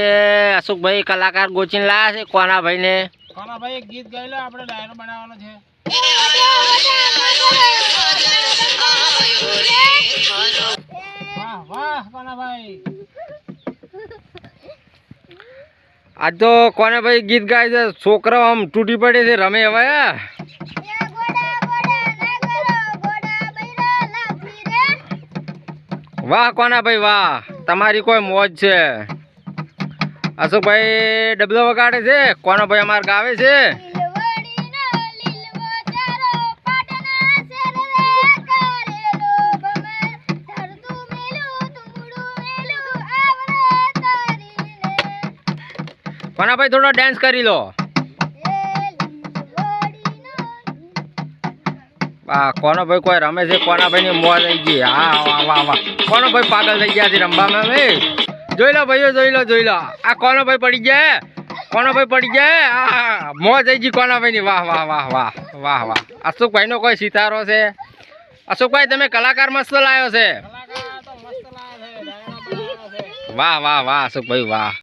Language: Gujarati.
અશોકભાઈ કલાકાર ગોચીને લાયા છે કોના ભાઈને? કોના ભાઈ એક ગીત ગાઈ લો આપણે ડાયરો બનાવવાનો છે. વાહ વાહ કોના ભાઈ આજ તો કોને ભાઈ ગીત ગાય છે છોકરાઓ આમ તૂટી પડે છે રમે હવે. વાહ કોના ભાઈ વાહ. તમારી કોઈ મોજ છે. અશોકભાઈ ડબલો વગાડે છે. કોનો ભાઈ અમારે ગાવે છે? કોના ભાઈ થોડો ડાન્સ કરી લો. વાહ કોનો ભાઈ કોઈ રમે છે? કોના ભાઈ ની મોજ થઈ ગઈ. હા વાહ વાહ કોનો ભાઈ પાગલ થઈ ગયા છે રમવામાં હવે જોઈ લો ભાઈઓ જોઈ લો જોઈ લો. આ કોનો ભાઈ પડી ગયા કોનો ભાઈ પડી ગયા આ મોજ થઈ ગઈ કોના ભાઈ ની વાહ વાહ વાહ વાહ વાહ વાહ. અશોકભાઈ નો કોઈ સિતારો છે? અશોકભાઈ તમે કલાકાર મસ્ત લાવ્યો છે. વાહ વાહ વાહ અશોકભાઈ વાહ.